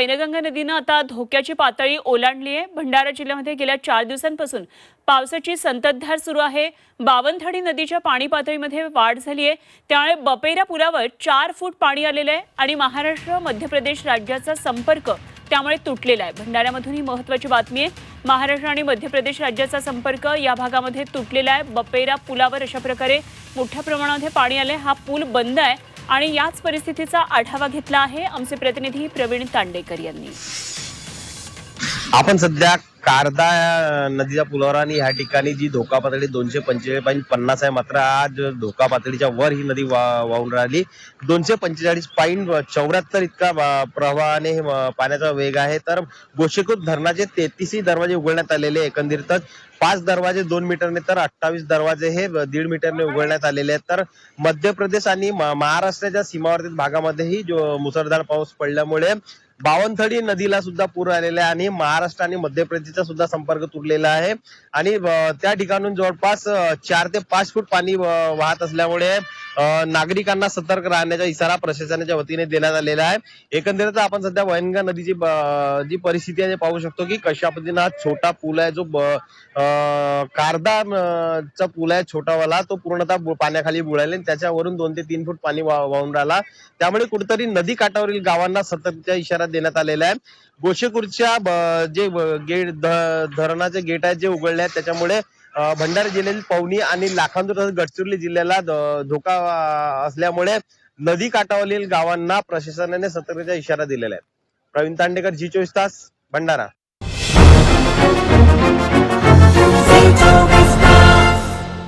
वैनगंगा नदीनं आता धोक्याची पातळी ओलांडली आहे. भंडारा जिल्ह्यामध्ये गेल्या चार दिवसांपासून पावसाची संततधार सुरू आहे. बावनथडी नदीच्या पाणी पातळीमध्ये वाढ झाली आहे. त्यामुळे बपेरा पुलावर चार फूट पाणी आलेलं आहे आणि महाराष्ट्र मध्य प्रदेश राज्याचा संपर्क त्यामुळे तुटलेला आहे. भंडाऱ्यामधून ही महत्वाची बातमी आहे. महाराष्ट्र आणि मध्य प्रदेश राज्याचा संपर्क या भागामध्ये तुटलेला आहे. बपेरा पुलावर अशा प्रकारे मोठ्या प्रमाणामध्ये पाणी आलंय. हा पूल बंद आहे. आणि याच परिस्थितीचा आढावा घेतला आहे आमचे प्रतिनिधी प्रवीण तांडेकर यांनी. आपण सध्या कारदा नदीच्या पुलावर आणि ह्या ठिकाणी जी धोका पातळी दोनशे पंचेचाळीस पन्नास आहे मात्र आज धोका पातळीच्या वर ही नदी वा- वाहून राहिली. दोनशे पंचेचाळीस पॉईंट चौऱ्याहत्तर इतका प्रवाहाने पाण्याचा वेग आहे. तर गोशेकूत धरणाचे तेहतीसही दरवाजे उघडण्यात आलेले एकंदरीतच. पाच दरवाजे दोन मीटरने तर अठ्ठावीस दरवाजे हे दीड मीटरने उघडण्यात आलेले आहेत. तर मध्य प्रदेश आणि महाराष्ट्राच्या सीमावर्तीत भागामध्येही जो मुसळधार पाऊस पडल्यामुळे बावनथडी नदीला सुद्धा पूर आलेला आहे आणि महाराष्ट्र आणि मध्य प्रदेशचा सुद्धा संपर्क तुटलेला आहे. आणि त्या ठिकाणून जवळपास चार ते पाच फूट पाणी वाहत असल्यामुळे नागरिकांना सतर्क राहण्याचा इशारा प्रशासनाच्या वतीने देण्यात आलेला आहे. एकंदरीत आपण सध्या वैनगा नदीची जी परिस्थिती आहे पाहू शकतो की कशा पद्धतीनं हा छोटा पूल आहे जो ब- कारदा चा पूल आहे छोटावाला तो पूर्णतः पाण्याखाली बुडाले त्याच्यावरून दोन ते तीन फूट पाणी वा- वाहून राहिला. त्यामुळे कुठेतरी नदी काठावरील गावांना सतर्कचा इशारा देण्यात आलेला आहे. गोशेकूरच्या जे गेट ध- धरणाचे गेट आहेत जे उघडले आहेत त्याच्यामुळे भंडारा जिल्ह्यातील पवनी आणि लाखांदूर तसंच गडचिरोली जिल्ह्याला धोका असल्यामुळे नदी काठावरील गावांना प्रशासनाने सतर्कतेचा इशारा दिलेला आहे. प्रवीण तांडेकर जी चोवीस तास भंडारा.